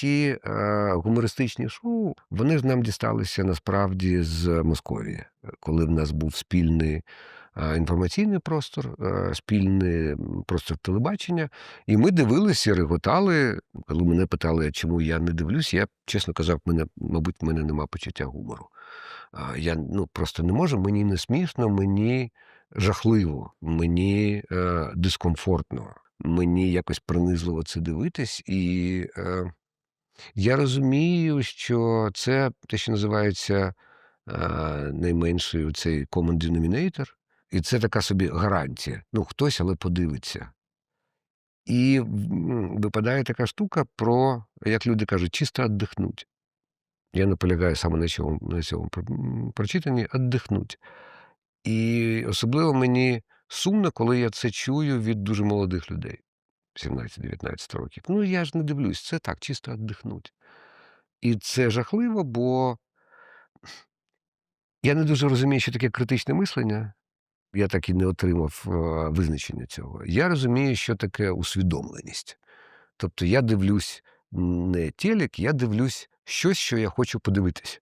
ці е, гумористичні шоу, вони ж нам дісталися насправді з Московії, коли в нас був спільний е, інформаційний простор, е, спільний простор телебачення, і ми дивилися, реготали. Коли мене питали, чому я не дивлюсь, я чесно казав, мене, мабуть, в мене нема почуття гумору. Я ну, просто не можу, мені не смішно, мені жахливо, мені е, дискомфортно, мені якось принизливо це дивитись. І е, я розумію, що це те, що називається найменший цей common denominator, і це така собі гарантія. Ну, хтось, але подивиться. І випадає така штука про, як люди кажуть, чисто віддихнуть. Я наполягаю саме на цьому, на цьому прочитанні віддихнуть. І особливо мені сумно, коли я це чую від дуже молодих людей 17-19 років. Ну, я ж не дивлюсь, це так, чисто віддихнуть. І це жахливо, бо я не дуже розумію, що таке критичне мислення. Я так і не отримав е, визначення цього. Я розумію, що таке усвідомленість. Тобто я дивлюсь не телек, я дивлюсь щось, що я хочу подивитись.